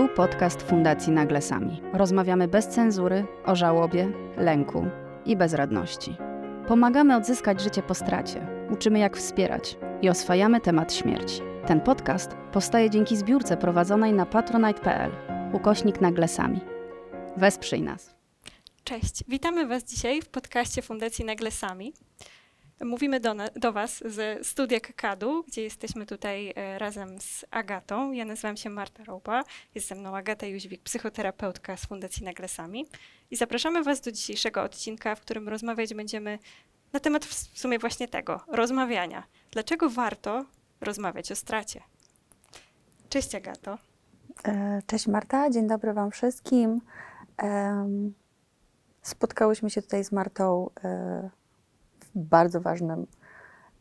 Tu podcast Fundacji Nagle Sami. Rozmawiamy bez cenzury o żałobie, lęku i bezradności. Pomagamy odzyskać życie po stracie, uczymy jak wspierać i oswajamy temat śmierci. Ten podcast powstaje dzięki zbiórce prowadzonej na patronite.pl ukośnik Nagle Sami. Wesprzyj nas. Cześć, witamy Was dzisiaj w podcaście Fundacji Nagle Sami. Mówimy do, do Was ze studia Kakadu, gdzie jesteśmy tutaj e, razem z Agatą. Ja nazywam się Marta Roba, jest ze mną Agata Jóźwik, psychoterapeutka z Fundacji Nagle Sami. I zapraszamy Was do dzisiejszego odcinka, w którym rozmawiać będziemy na temat w sumie właśnie tego, rozmawiania. Dlaczego warto rozmawiać o stracie? Cześć Agato. E, Cześć Marta, dzień dobry Wam wszystkim. Spotkałyśmy się tutaj z Martą e, w bardzo ważnym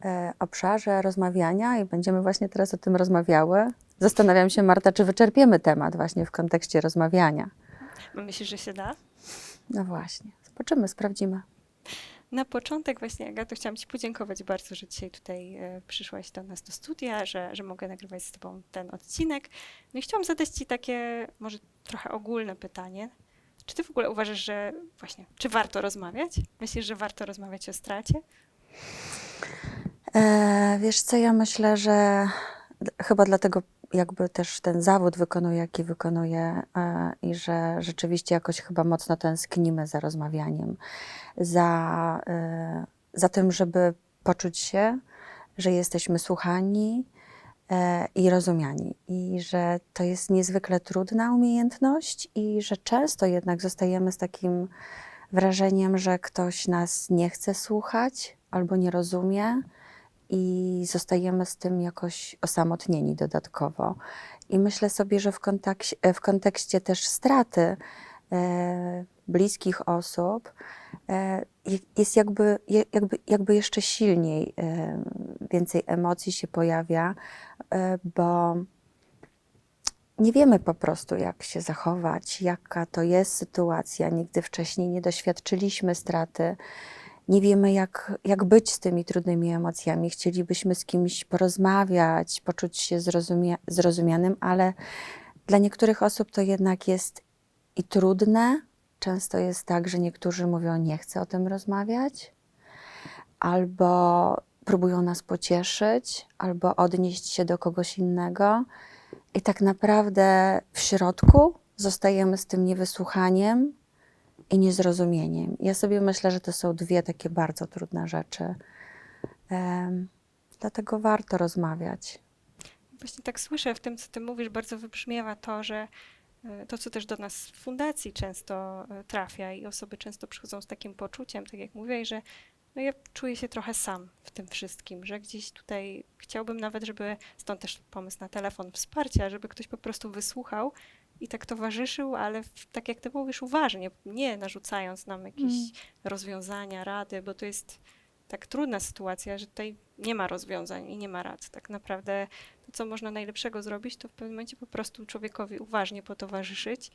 e, obszarze rozmawiania i będziemy właśnie teraz o tym rozmawiały. Zastanawiam się, Marta, czy wyczerpiemy temat właśnie w kontekście rozmawiania. Myślisz, że się da? No właśnie, zobaczymy, sprawdzimy. Na początek właśnie, Agato, chciałam Ci podziękować bardzo, że dzisiaj tutaj e, przyszłaś do nas do studia, że, że mogę nagrywać z Tobą ten odcinek. No i chciałam zadać Ci takie może trochę ogólne pytanie. Czy Ty w ogóle uważasz, że właśnie, czy warto rozmawiać? Myślisz, że warto rozmawiać o stracie? E, wiesz co, ja myślę, że chyba dlatego jakby też ten zawód wykonuję, jaki wykonuję e, i że rzeczywiście jakoś chyba mocno tęsknimy za rozmawianiem, za, e, za tym, żeby poczuć się, że jesteśmy słuchani i rozumiani i że to jest niezwykle trudna umiejętność i że często jednak zostajemy z takim wrażeniem, że ktoś nas nie chce słuchać albo nie rozumie i zostajemy z tym jakoś osamotnieni dodatkowo. I myślę sobie, że w, kontekście, w kontekście też straty e, bliskich osób e, je- jest jakby, jakby, jakby jeszcze silniej, e, więcej emocji się pojawia, e, bo nie wiemy po prostu, jak się zachować, jaka to jest sytuacja. Nigdy wcześniej nie doświadczyliśmy straty. Nie wiemy, jak, jak być z tymi trudnymi emocjami. Chcielibyśmy z kimś porozmawiać, poczuć się zrozumia- zrozumianym, ale dla niektórych osób to jednak jest i trudne. Często jest tak, że niektórzy mówią, nie chcę o tym rozmawiać, albo próbują nas pocieszyć, albo odnieść się do kogoś innego. I tak naprawdę w środku zostajemy z tym niewysłuchaniem i niezrozumieniem. Ja sobie myślę, że to są dwie takie bardzo trudne rzeczy. Em, dlatego warto rozmawiać. Właśnie tak słyszę w tym, co Ty mówisz, bardzo wybrzmiewa to, że e, to, co też do nas w fundacji często e, trafia i osoby często przychodzą z takim poczuciem, tak jak mówiłeś, że no ja czuję się trochę sam w tym wszystkim, że gdzieś tutaj chciałbym nawet, żeby, stąd też pomysł na telefon wsparcia, żeby ktoś po prostu wysłuchał i tak towarzyszył, ale w, tak jak Ty mówisz, uważnie, nie narzucając nam jakieś Mm. rozwiązania, rady, bo to jest tak trudna sytuacja, że tutaj nie ma rozwiązań i nie ma rad. Tak naprawdę to, co można najlepszego zrobić, to w pewnym momencie po prostu człowiekowi uważnie potowarzyszyć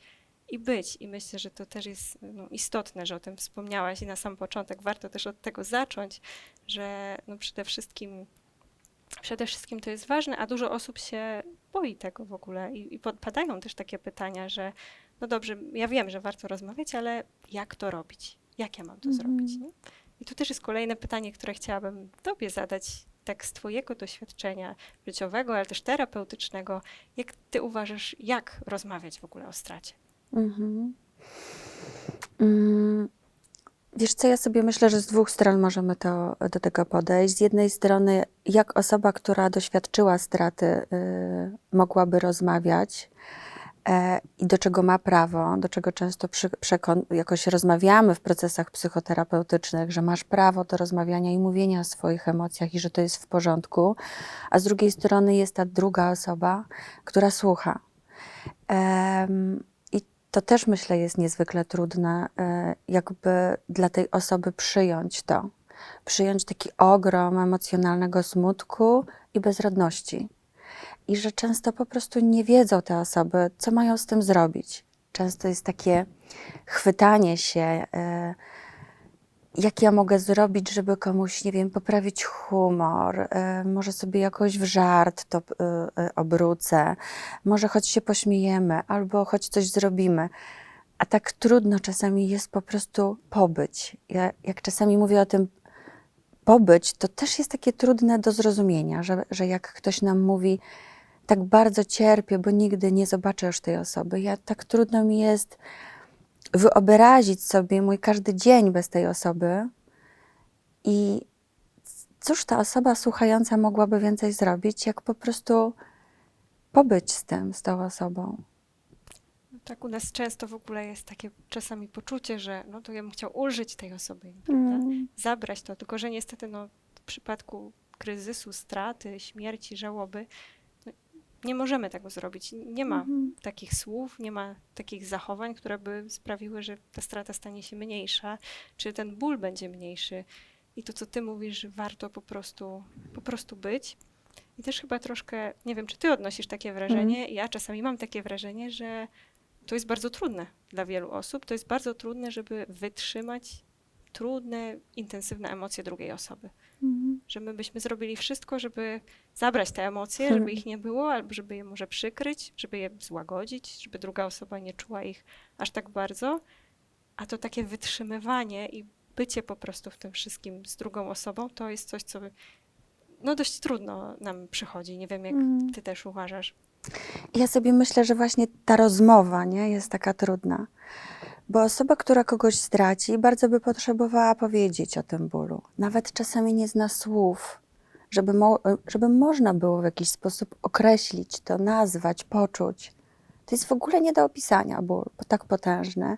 i być. I myślę, że to też jest no, istotne, że o tym wspomniałaś i na sam początek warto też od tego zacząć, że no, przede wszystkim przede wszystkim to jest ważne, a dużo osób się boi tego w ogóle i, i podpadają też takie pytania, że no dobrze, ja wiem, że warto rozmawiać, ale jak to robić? Jak ja mam to Mhm. zrobić? Nie? I tu też jest kolejne pytanie, które chciałabym Tobie zadać, tak z Twojego doświadczenia życiowego, ale też terapeutycznego. Jak Ty uważasz, jak rozmawiać w ogóle o stracie? Mhm. Mm, Wiesz co, ja sobie myślę, że z dwóch stron możemy to, do tego podejść. Z jednej strony, jak osoba, która doświadczyła straty, y, mogłaby rozmawiać e, i do czego ma prawo, do czego często przy, jakoś rozmawiamy w procesach psychoterapeutycznych, że masz prawo do rozmawiania i mówienia o swoich emocjach i że to jest w porządku, a z drugiej strony jest ta druga osoba, która słucha. I to też myślę jest niezwykle trudne, e, jakby dla tej osoby przyjąć to. Przyjąć taki ogrom emocjonalnego smutku i bezradności. I że często po prostu nie wiedzą te osoby, co mają z tym zrobić. Często jest takie chwytanie się, e, jak ja mogę zrobić, żeby komuś, nie wiem, poprawić humor, e, może sobie jakoś w żart to e, e, obrócę, może choć się pośmiejemy, albo choć coś zrobimy. A tak trudno czasami jest po prostu pobyć. Ja, jak czasami mówię o tym pobyć, to też jest takie trudne do zrozumienia, że, że jak ktoś nam mówi, tak bardzo cierpię, bo nigdy nie zobaczę już tej osoby. Ja tak trudno mi jest wyobrazić sobie mój każdy dzień bez tej osoby. I cóż ta osoba słuchająca mogłaby więcej zrobić, jak po prostu pobyć z tym, z tą osobą. No tak u nas często w ogóle jest takie czasami poczucie, że no to ja bym chciał ulżyć tej osobie, Mm. zabrać to, tylko że niestety no, w przypadku kryzysu, straty, śmierci, żałoby, nie możemy tego zrobić. Nie ma Mhm. takich słów, nie ma takich zachowań, które by sprawiły, że ta strata stanie się mniejsza, czy ten ból będzie mniejszy. I to, co ty mówisz, warto po prostu, po prostu być. I też chyba troszkę, nie wiem, czy ty odnosisz takie wrażenie, ja czasami mam takie wrażenie, że to jest bardzo trudne dla wielu osób. To jest bardzo trudne, żeby wytrzymać trudne, intensywne emocje drugiej osoby. Mhm. Że my byśmy zrobili wszystko, żeby zabrać te emocje, żeby ich nie było, albo żeby je może przykryć, żeby je złagodzić, żeby druga osoba nie czuła ich aż tak bardzo. A to takie wytrzymywanie i bycie po prostu w tym wszystkim z drugą osobą, to jest coś, co no dość trudno nam przychodzi. Nie wiem, jak Mhm. ty też uważasz. Ja sobie myślę, że właśnie ta rozmowa nie, jest taka trudna. Bo osoba, która kogoś straci, bardzo by potrzebowała powiedzieć o tym bólu. Nawet czasami nie zna słów, żeby, mo- żeby można było w jakiś sposób określić to, nazwać, poczuć. To jest w ogóle nie do opisania ból, tak potężny.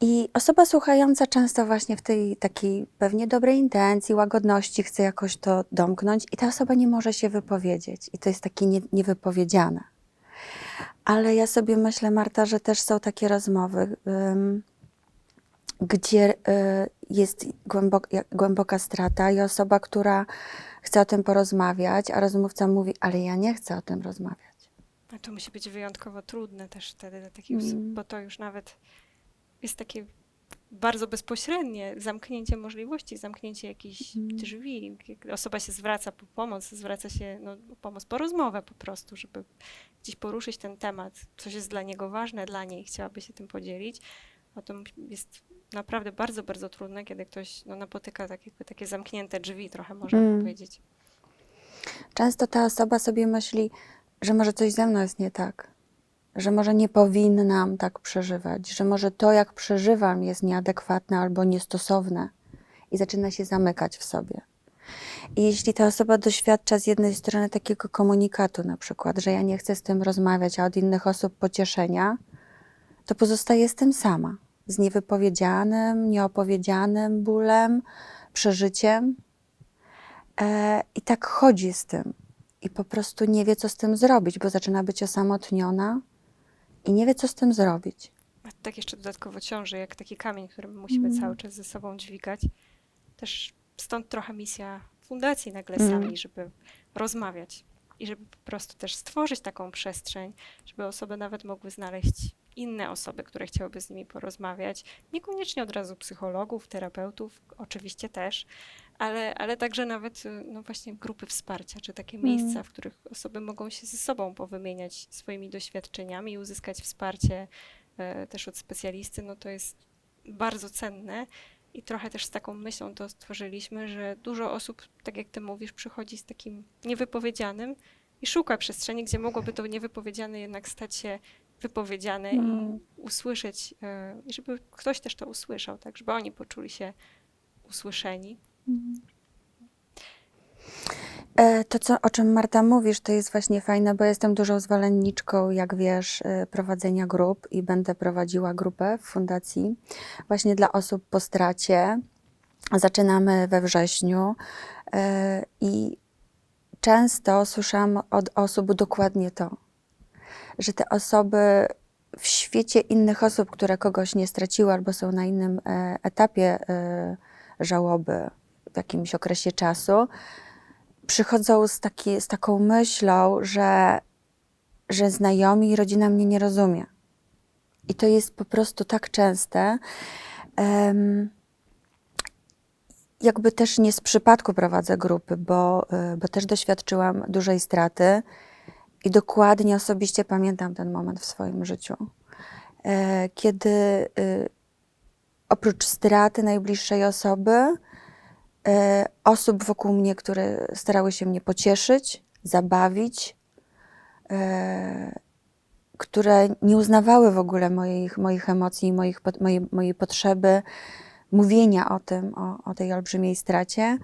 I osoba słuchająca często właśnie w tej takiej pewnie dobrej intencji, łagodności chce jakoś to domknąć i ta osoba nie może się wypowiedzieć. I to jest takie nie, niewypowiedziane. Ale ja sobie myślę, Marta, że też są takie rozmowy, ym, gdzie y, jest głębok, głęboka strata i osoba, która chce o tym porozmawiać, a rozmówca mówi, ale ja nie chcę o tym rozmawiać. A to musi być wyjątkowo trudne też wtedy dla takich osób, Mm. bo to już nawet jest takie bardzo bezpośrednie zamknięcie możliwości, zamknięcie jakichś Mhm. drzwi. Osoba się zwraca po pomoc, zwraca się no, po pomoc, po rozmowę po prostu, żeby gdzieś poruszyć ten temat, coś jest dla niego ważne, dla niej, chciałaby się tym podzielić. A to jest naprawdę bardzo, bardzo trudne, kiedy ktoś no, napotyka tak takie zamknięte drzwi, trochę można Mm. powiedzieć. Często ta osoba sobie myśli, że może coś ze mną jest nie tak, że może nie powinnam tak przeżywać, że może to, jak przeżywam, jest nieadekwatne albo niestosowne i zaczyna się zamykać w sobie. I jeśli ta osoba doświadcza z jednej strony takiego komunikatu, na przykład, że ja nie chcę z tym rozmawiać, a od innych osób pocieszenia, to pozostaje z tym sama, z niewypowiedzianym, nieopowiedzianym bólem, przeżyciem. E, I tak chodzi z tym. I po prostu nie wie, co z tym zrobić, bo zaczyna być osamotniona i nie wie, co z tym zrobić. A tak jeszcze dodatkowo ciąży, jak taki kamień, który my musimy Mm. cały czas ze sobą dźwigać. Też stąd trochę misja fundacji nagle sami, Mm. żeby rozmawiać i żeby po prostu też stworzyć taką przestrzeń, żeby osoby nawet mogły znaleźć inne osoby, które chciałyby z nimi porozmawiać. Niekoniecznie od razu psychologów, terapeutów, oczywiście też, ale, ale także nawet y, no właśnie grupy wsparcia, czy takie Mm. miejsca, w których osoby mogą się ze sobą powymieniać swoimi doświadczeniami i uzyskać wsparcie e, też od specjalisty, no to jest bardzo cenne. I trochę też z taką myślą to stworzyliśmy, że dużo osób, tak jak ty mówisz, przychodzi z takim niewypowiedzianym i szuka przestrzeni, gdzie mogłoby to niewypowiedziane jednak stać się wypowiedziane Mm. i usłyszeć, e, i żeby ktoś też to usłyszał, tak, żeby oni poczuli się usłyszeni. E, To, co, o czym Marta mówisz, to jest właśnie fajne, bo jestem dużą zwolenniczką, jak wiesz, e, prowadzenia grup i będę prowadziła grupę w fundacji właśnie dla osób po stracie. Zaczynamy we wrześniu e, i często słyszałam od osób dokładnie to, że te osoby w świecie innych osób, które kogoś nie straciły albo są na innym etapie żałoby w jakimś okresie czasu, przychodzą z, taki, z taką myślą, że, że znajomi i rodzina mnie nie rozumie. I to jest po prostu tak częste. Em, jakby też nie z przypadku prowadzę grupy, bo, y, bo też doświadczyłam dużej straty i dokładnie osobiście pamiętam ten moment w swoim życiu. E, Kiedy y, oprócz straty najbliższej osoby, e, osób wokół mnie, które starały się mnie pocieszyć, zabawić, e, które nie uznawały w ogóle moich, moich emocji, moich, mojej, mojej potrzeby mówienia o tym, o, o tej olbrzymiej stracie,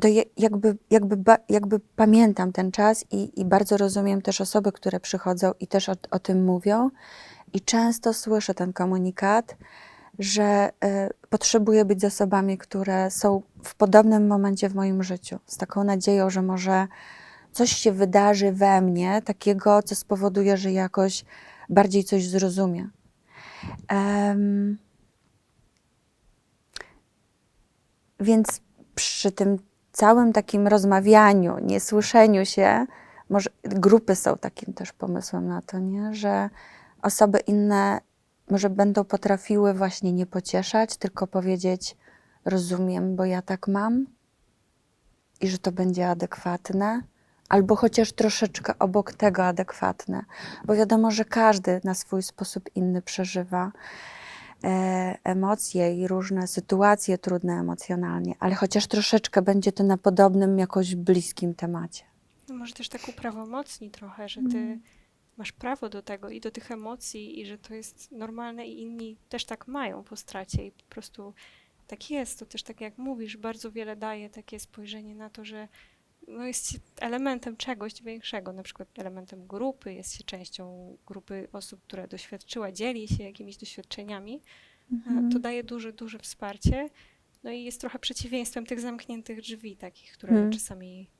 to je, jakby, jakby, jakby pamiętam ten czas i, i bardzo rozumiem też osoby, które przychodzą i też o, o tym mówią. I często słyszę ten komunikat, że y, potrzebuję być z osobami, które są w podobnym momencie w moim życiu, z taką nadzieją, że może coś się wydarzy we mnie, takiego, co spowoduje, że jakoś bardziej coś zrozumie. Em, Więc przy tym całym takim rozmawianiu, niesłyszeniu się, może grupy są takim też pomysłem na to, nie? że osoby inne może będą potrafiły właśnie nie pocieszać, tylko powiedzieć: Rozumiem, bo ja tak mam i że to będzie adekwatne, albo chociaż troszeczkę obok tego adekwatne, bo wiadomo, że każdy na swój sposób inny przeżywa e, emocje i różne sytuacje trudne emocjonalnie, ale chociaż troszeczkę będzie to na podobnym, jakoś bliskim temacie. No może też tak uprawomocni trochę, że ty masz prawo do tego i do tych emocji i że to jest normalne i inni też tak mają po stracie i po prostu tak jest. To też tak jak mówisz, bardzo wiele daje takie spojrzenie na to, że no jest się elementem czegoś większego, na przykład elementem grupy, jest się częścią grupy osób, która doświadczyła, dzieli się jakimiś doświadczeniami. E, To daje duże, duże wsparcie. No i jest trochę przeciwieństwem tych zamkniętych drzwi, takich, które Mm. czasami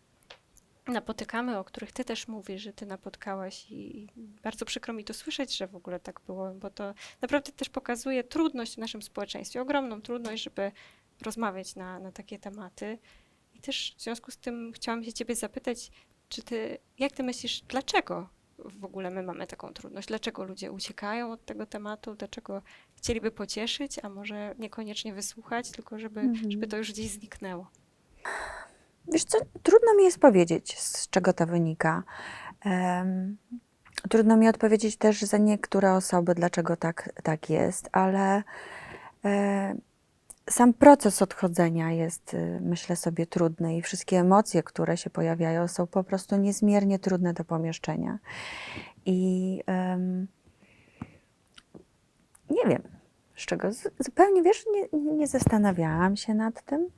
napotykamy, o których ty też mówisz, że ty napotkałaś i bardzo przykro mi to słyszeć, że w ogóle tak było, bo to naprawdę też pokazuje trudność w naszym społeczeństwie, ogromną trudność, żeby rozmawiać na, na takie tematy. I też w związku z tym chciałam się ciebie zapytać, czy ty, jak ty myślisz, dlaczego w ogóle my mamy taką trudność? Dlaczego ludzie uciekają od tego tematu? Dlaczego chcieliby pocieszyć, a może niekoniecznie wysłuchać, tylko żeby, Mhm. żeby to już gdzieś zniknęło? Wiesz co, trudno mi jest powiedzieć, z czego to wynika. Em, trudno mi odpowiedzieć też za niektóre osoby, dlaczego tak, tak jest, ale e, sam proces odchodzenia jest, y, myślę sobie, trudny i wszystkie emocje, które się pojawiają, są po prostu niezmiernie trudne do pomieszczenia. I em, nie wiem, z czego zupełnie, wiesz, nie, nie zastanawiałam się nad tym.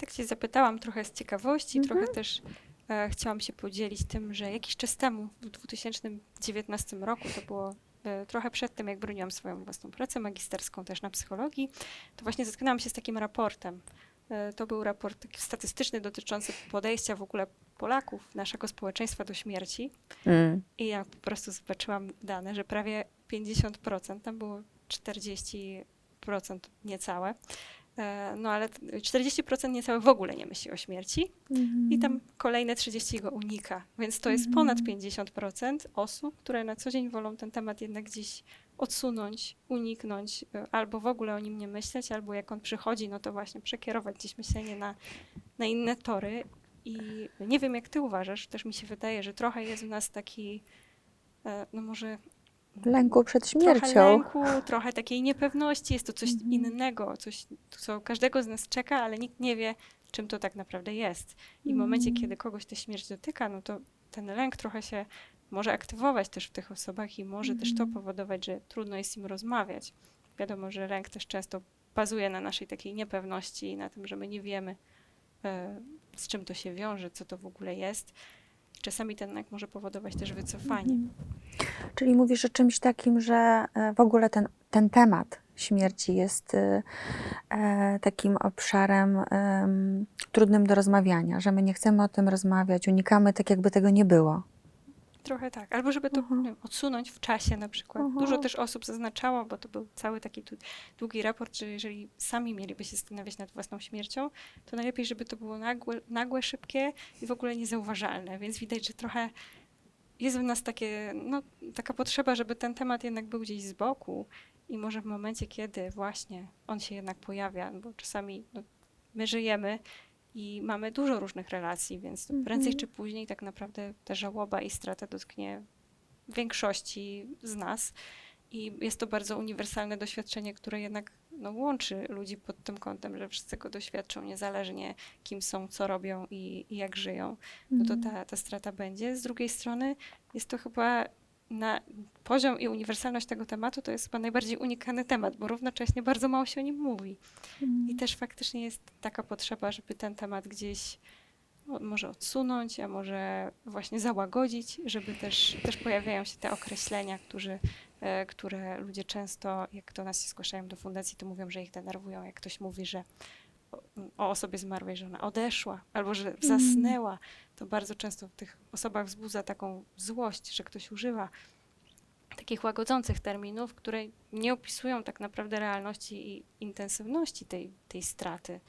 Tak cię zapytałam trochę z ciekawości, Mhm. trochę też e, chciałam się podzielić tym, że jakiś czas temu, w 2019 roku, to było e, trochę przed tym, jak broniłam swoją własną pracę magisterską też na psychologii, to właśnie zetknęłam się z takim raportem. E, to był raport taki statystyczny dotyczący podejścia w ogóle Polaków, naszego społeczeństwa do śmierci. Mm. I ja po prostu zobaczyłam dane, że prawie 50%, tam było 40% niecałe, no ale t- 40% niecałe w ogóle nie myśli o śmierci. I tam kolejne 30 go unika, więc to jest ponad 50% osób, które na co dzień wolą ten temat jednak gdzieś odsunąć, uniknąć, e, albo w ogóle o nim nie myśleć, albo jak on przychodzi, no to właśnie przekierować gdzieś myślenie na, na inne tory. I nie wiem, jak ty uważasz, też mi się wydaje, że trochę jest w nas taki, e, no może Lęku przed trochę śmiercią. lęku, trochę takiej niepewności, jest to coś Mhm. innego, coś, co każdego z nas czeka, ale nikt nie wie, czym to tak naprawdę jest. I w momencie, Mhm. kiedy kogoś ta śmierć dotyka, no to ten lęk trochę się może aktywować też w tych osobach i może też to Mhm. powodować, że trudno jest im rozmawiać. Wiadomo, że lęk też często bazuje na naszej takiej niepewności i na tym, że my nie wiemy, e, z czym to się wiąże, co to w ogóle jest. Czasami ten lęk może powodować też wycofanie. Mhm. Czyli mówisz o czymś takim, że e, w ogóle ten, ten temat śmierci jest e, e, takim obszarem em, trudnym do rozmawiania, że my nie chcemy o tym rozmawiać, unikamy tak, jakby tego nie było. Trochę tak. Albo żeby to Mhm. nie wiem, odsunąć w czasie na przykład. Mhm. Dużo też osób zaznaczało, bo to był cały taki długi raport, że jeżeli sami mieliby się zastanawiać nad własną śmiercią, to najlepiej, żeby to było nagłe, nagłe szybkie i w ogóle niezauważalne. Więc widać, że trochę jest w nas takie, no, taka potrzeba, żeby ten temat jednak był gdzieś z boku I może w momencie, kiedy właśnie on się jednak pojawia, bo czasami no, my żyjemy i mamy dużo różnych relacji, więc prędzej Mhm. czy później tak naprawdę ta żałoba i strata dotknie większości z nas. I jest to bardzo uniwersalne doświadczenie, które jednak no, łączy ludzi pod tym kątem, że wszyscy go doświadczą, niezależnie kim są, co robią i, i jak żyją. No to ta, ta strata będzie. Z drugiej strony jest to chyba na poziom i uniwersalność tego tematu to jest chyba najbardziej unikany temat, bo równocześnie bardzo mało się o nim mówi. I też faktycznie jest taka potrzeba, żeby ten temat gdzieś może odsunąć, a może właśnie załagodzić, żeby też, też pojawiają się te określenia, którzy, e, które ludzie często, jak do nas się zgłaszają do fundacji, to mówią, że ich denerwują. Jak ktoś mówi, że o, o osobie zmarłej, że ona odeszła albo że zasnęła, to bardzo często w tych osobach wzbudza taką złość, że ktoś używa takich łagodzących terminów, które nie opisują tak naprawdę realności i intensywności tej, tej straty.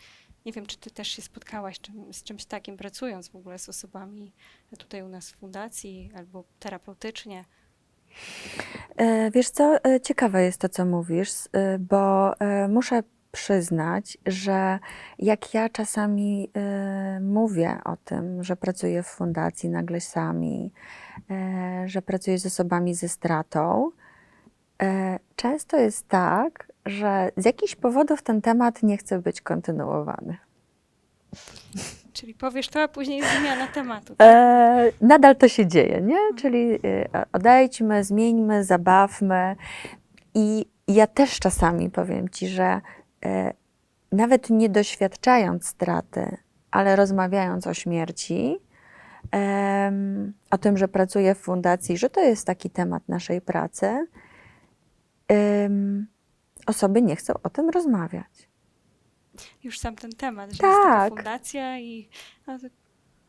Nie wiem, czy ty też się spotkałaś czym, z czymś takim, pracując w ogóle z osobami tutaj u nas w fundacji albo terapeutycznie. E, Wiesz co, e, ciekawe jest to, co mówisz, e, bo muszę przyznać, że jak ja czasami e, mówię o tym, że pracuję w fundacji nagle sami, e, że pracuję z osobami ze stratą, e, często jest tak, że z jakichś powodów ten temat nie chce być kontynuowany. Czyli powiesz to, a później zmiana tematu. E, nadal to się dzieje, nie? Czyli e, odejdźmy, zmieńmy, zabawmy. I ja też czasami powiem Ci, że nawet nie doświadczając straty, ale rozmawiając o śmierci, o tym, że pracuję w fundacji, że to jest taki temat naszej pracy, osoby nie chcą o tym rozmawiać. Już sam ten temat, że jest taka Tak. fundacja i no,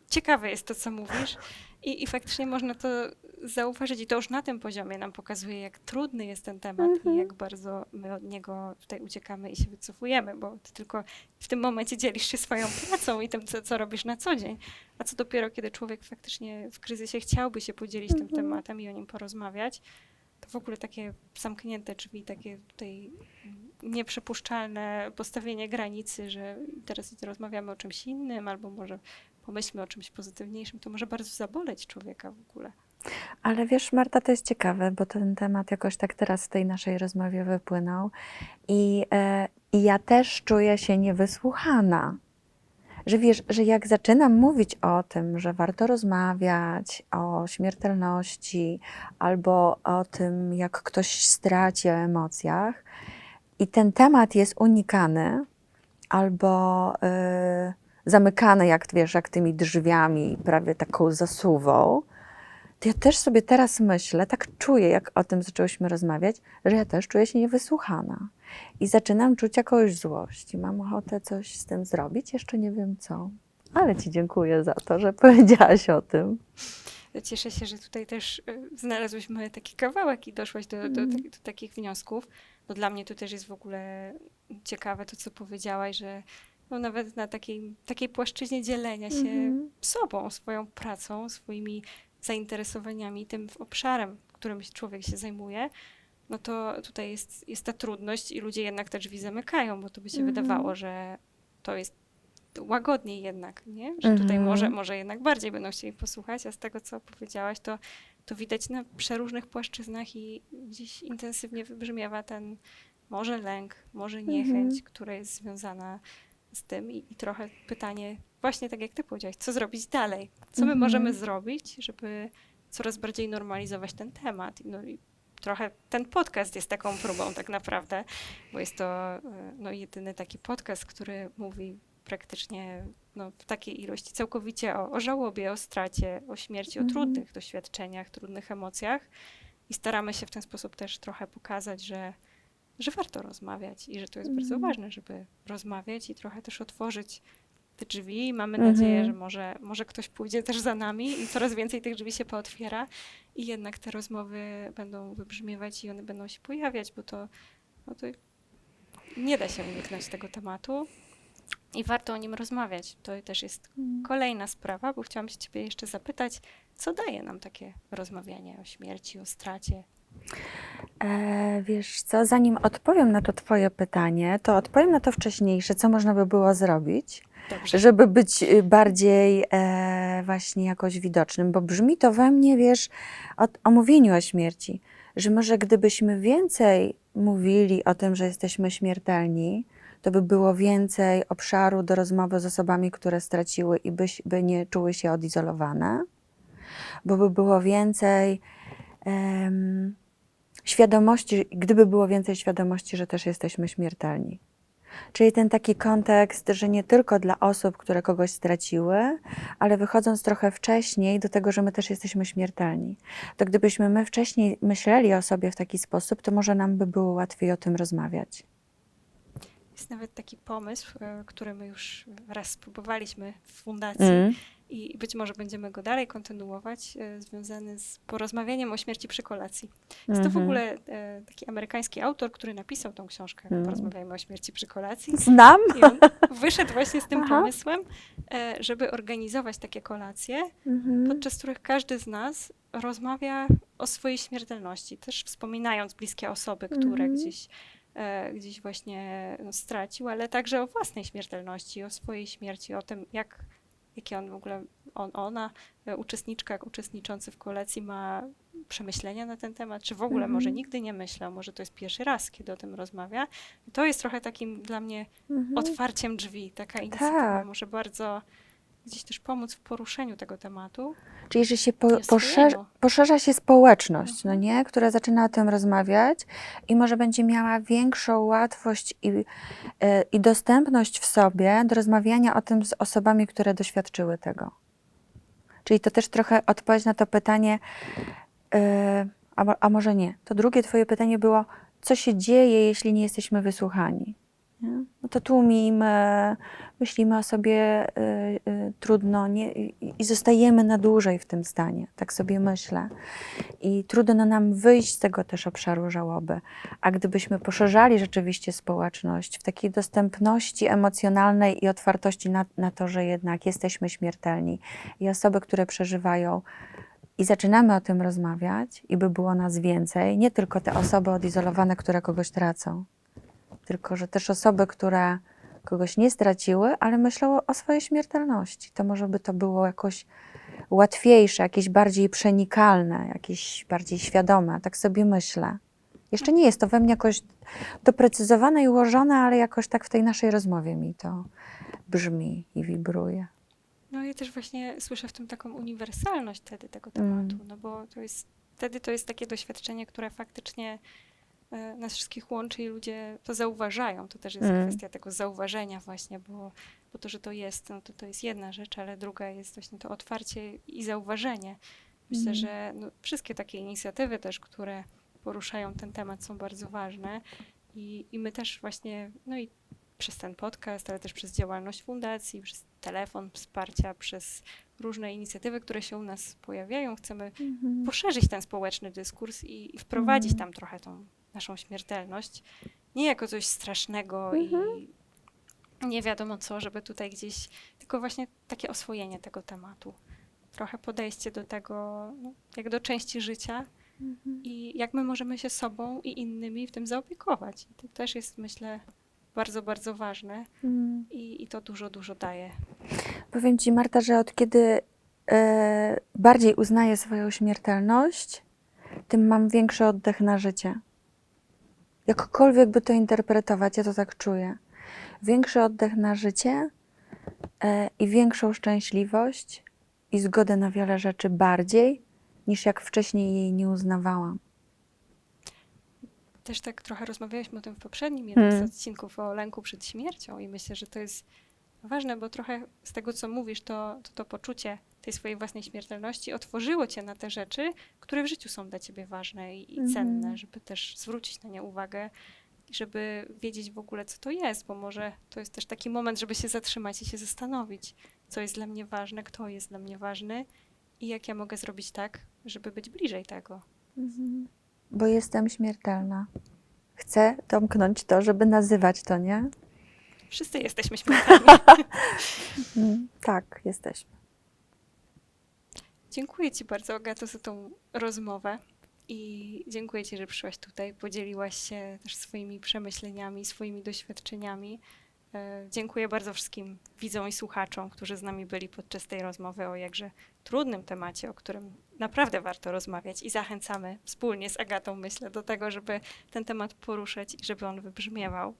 ciekawe jest to, co mówisz. I, I faktycznie można to zauważyć i to już na tym poziomie nam pokazuje, jak trudny jest ten temat Mhm. i jak bardzo my od niego tutaj uciekamy i się wycofujemy, bo ty tylko w tym momencie dzielisz się swoją pracą i tym, co, co robisz na co dzień. A co dopiero, kiedy człowiek faktycznie w kryzysie chciałby się podzielić tym Mhm. tematem i o nim porozmawiać, to w ogóle takie zamknięte drzwi, takie tutaj nieprzepuszczalne postawienie granicy, że teraz rozmawiamy o czymś innym, albo może pomyślmy o czymś pozytywniejszym, to może bardzo zaboleć człowieka w ogóle. Ale wiesz, Marta, to jest ciekawe, bo ten temat jakoś tak teraz w tej naszej rozmowie wypłynął. I, e, i ja też czuję się niewysłuchana. Że wiesz, że jak zaczynam mówić o tym, że warto rozmawiać o śmiertelności albo o tym, jak ktoś straci o emocjach, i ten temat jest unikany albo y, zamykany, jak wiesz, jak tymi drzwiami, prawie taką zasuwą, to ja też sobie teraz myślę, tak czuję, jak o tym zaczęłyśmy rozmawiać, że ja też czuję się niewysłuchana. I zaczynam czuć jakąś złość i mam ochotę coś z tym zrobić, jeszcze nie wiem co. Ale Ci dziękuję za to, że powiedziałaś o tym. Cieszę się, że tutaj też y, znalazłyśmy taki kawałek i doszłaś do, do, Mhm. tak- do takich wniosków. No dla mnie to też jest w ogóle ciekawe to, co powiedziałaś, że no nawet na takiej, takiej płaszczyźnie dzielenia się Mhm. sobą, swoją pracą, swoimi zainteresowaniami, tym obszarem, którym człowiek się zajmuje, no to tutaj jest, jest ta trudność i ludzie jednak te drzwi zamykają, bo to by się Mhm. wydawało, że to jest łagodniej jednak, nie? Że tutaj Mhm. może, może jednak bardziej będą chcieli posłuchać, a z tego, co powiedziałaś, to, to widać na przeróżnych płaszczyznach i gdzieś intensywnie wybrzmiewa ten może lęk, może niechęć, która jest związana z tym i, i trochę pytanie, właśnie tak jak ty powiedziałaś, co zrobić dalej? Co my Mhm. możemy zrobić, żeby coraz bardziej normalizować ten temat? No i trochę ten podcast jest taką próbą tak naprawdę, bo jest to e, no, jedyny taki podcast, który mówi praktycznie no, w takiej ilości całkowicie o, o żałobie, o stracie, o śmierci, o Mhm. trudnych doświadczeniach, trudnych emocjach i staramy się w ten sposób też trochę pokazać, że, że warto rozmawiać i że to jest bardzo Mhm. ważne, żeby rozmawiać i trochę też otworzyć te drzwi. Mamy Mhm. nadzieję, że może, może ktoś pójdzie też za nami i coraz więcej tych drzwi się pootwiera i jednak te rozmowy będą wybrzmiewać i one będą się pojawiać, bo to, no to nie da się uniknąć tego tematu i warto o nim rozmawiać. To też jest kolejna sprawa, bo chciałam się ciebie jeszcze zapytać, co daje nam takie rozmawianie o śmierci, o stracie, E, wiesz co, zanim odpowiem na to Twoje pytanie, to odpowiem na to wcześniejsze, co można by było zrobić, Dobrze. żeby być y, bardziej e, właśnie jakoś widocznym, bo brzmi to we mnie, wiesz, o, o mówieniu o śmierci, że może gdybyśmy więcej mówili o tym, że jesteśmy śmiertelni, to by było więcej obszaru do rozmowy z osobami, które straciły i byś, by nie czuły się odizolowane, bo by było więcej em, świadomości, gdyby było więcej świadomości, że też jesteśmy śmiertelni. Czyli ten taki kontekst, że nie tylko dla osób, które kogoś straciły, ale wychodząc trochę wcześniej do tego, że my też jesteśmy śmiertelni. To gdybyśmy my wcześniej myśleli o sobie w taki sposób, to może nam by było łatwiej o tym rozmawiać. Jest nawet taki pomysł, e, który my już raz spróbowaliśmy w fundacji Mm. I być może będziemy go dalej kontynuować, e, związany z porozmawianiem o śmierci przy kolacji. Jest to w Mhm. ogóle e, taki amerykański autor, który napisał tą książkę Mm. Porozmawiajmy o śmierci przy kolacji. Znam. I on wyszedł właśnie z tym Aha. pomysłem, e, żeby organizować takie kolacje, Mhm. podczas których każdy z nas rozmawia o swojej śmiertelności, też wspominając bliskie osoby, które Mhm. gdzieś, gdzieś właśnie no, stracił, ale także o własnej śmiertelności, o swojej śmierci, o tym, jak, jakie on w ogóle, on, ona, e, uczestniczka, uczestniczący w kolacji ma przemyślenia na ten temat, czy w ogóle może Mhm. nigdy nie myślał, może to jest pierwszy raz, kiedy o tym rozmawia. To jest trochę takim dla mnie Mhm. otwarciem drzwi, taka inicjatywa Tak. może bardzo gdzieś też pomóc w poruszeniu tego tematu. Czyli, że się po, poszerza, poszerza się społeczność, no Mhm. nie? która zaczyna o tym rozmawiać i może będzie miała większą łatwość i, e, i dostępność w sobie do rozmawiania o tym z osobami, które doświadczyły tego. Czyli to też trochę odpowiedź na to pytanie, e, a, a może nie. To drugie Twoje pytanie było, co się dzieje, jeśli nie jesteśmy wysłuchani? No to tłumimy, myślimy o sobie y, y, trudno nie, i, i zostajemy na dłużej w tym stanie, tak sobie myślę. I trudno nam wyjść z tego też obszaru żałoby. A gdybyśmy poszerzali rzeczywiście społeczność w takiej dostępności emocjonalnej i otwartości na, na to, że jednak jesteśmy śmiertelni i osoby, które przeżywają, i zaczynamy o tym rozmawiać, i by było nas więcej, nie tylko te osoby odizolowane, które kogoś tracą, tylko że też osoby, które kogoś nie straciły, ale myślą o swojej śmiertelności. To może by to było jakoś łatwiejsze, jakieś bardziej przenikalne, jakieś bardziej świadome. Tak sobie myślę. Jeszcze nie jest to we mnie jakoś doprecyzowane i ułożone, ale jakoś tak w tej naszej rozmowie mi to brzmi i wibruje. No ja też właśnie słyszę w tym taką uniwersalność wtedy tego Mm. tematu, no bo to jest, wtedy to jest takie doświadczenie, które faktycznie nas wszystkich łączy i ludzie to zauważają. To też jest Mm. kwestia tego zauważenia właśnie, bo, bo to, że to jest, no to, to jest jedna rzecz, ale druga jest właśnie to otwarcie i zauważenie. Myślę, Mm. że no, wszystkie takie inicjatywy też, które poruszają ten temat są bardzo ważne i, i my też właśnie, no i przez ten podcast, ale też przez działalność fundacji, przez telefon wsparcia, przez różne inicjatywy, które się u nas pojawiają, chcemy poszerzyć ten społeczny dyskurs i, i wprowadzić Mhm. tam trochę tą naszą śmiertelność. Nie jako coś strasznego Mhm. i nie wiadomo co, żeby tutaj gdzieś, tylko właśnie takie oswojenie tego tematu. Trochę podejście do tego, no, jak do części życia i jak my możemy się sobą i innymi w tym zaopiekować. I to też jest, myślę, bardzo, bardzo ważne Mm. i, i to dużo, dużo daje. Powiem Ci, Marta, że od kiedy e, bardziej uznaję swoją śmiertelność, tym mam większy oddech na życie. Jakkolwiek by to interpretować, ja to tak czuję. Większy oddech na życie e, i większą szczęśliwość i zgodę na wiele rzeczy bardziej, niż jak wcześniej jej nie uznawałam. Też tak trochę rozmawialiśmy o tym w poprzednim jednym Hmm. z odcinków o lęku przed śmiercią i myślę, że to jest ważne, bo trochę z tego, co mówisz, to to, to poczucie tej swojej własnej śmiertelności otworzyło cię na te rzeczy, które w życiu są dla ciebie ważne i, i Mhm. cenne, żeby też zwrócić na nie uwagę i żeby wiedzieć w ogóle, co to jest, bo może to jest też taki moment, żeby się zatrzymać i się zastanowić, co jest dla mnie ważne, kto jest dla mnie ważny i jak ja mogę zrobić tak, żeby być bliżej tego. Bo jestem śmiertelna. Chcę domknąć to, żeby nazywać to, nie? Wszyscy jesteśmy śmiertelni. Mm, tak, jesteśmy. Dziękuję Ci bardzo, Agato, za tą rozmowę. I dziękuję Ci, że przyszłaś tutaj, podzieliłaś się też swoimi przemyśleniami, swoimi doświadczeniami. E, Dziękuję bardzo wszystkim widzom i słuchaczom, którzy z nami byli podczas tej rozmowy o jakże trudnym temacie, o którym naprawdę warto rozmawiać i zachęcamy wspólnie z Agatą, myślę, do tego, żeby ten temat poruszać i żeby on wybrzmiewał.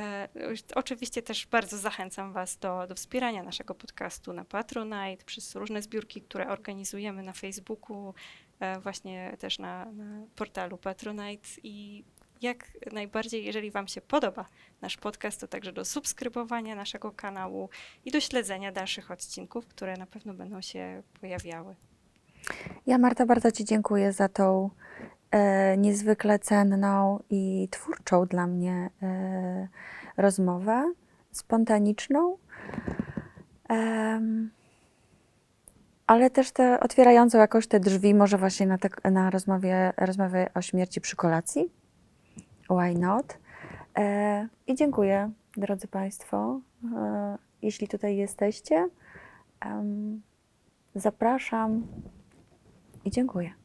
E, Oczywiście też bardzo zachęcam Was do, do wspierania naszego podcastu na Patronite, przez różne zbiórki, które organizujemy na Facebooku, e, właśnie też na, na portalu Patronite i jak najbardziej, jeżeli Wam się podoba nasz podcast, to także do subskrybowania naszego kanału i do śledzenia dalszych odcinków, które na pewno będą się pojawiały. Ja, Marta, bardzo Ci dziękuję za tą niezwykle cenną i twórczą dla mnie e, rozmowę, spontaniczną, ale też te, otwierającą jakoś te drzwi, może właśnie na, te, na rozmowie, rozmowie o śmierci przy kolacji. Why not? E, I dziękuję, drodzy Państwo, e, jeśli tutaj jesteście. Zapraszam i. Dziękuję.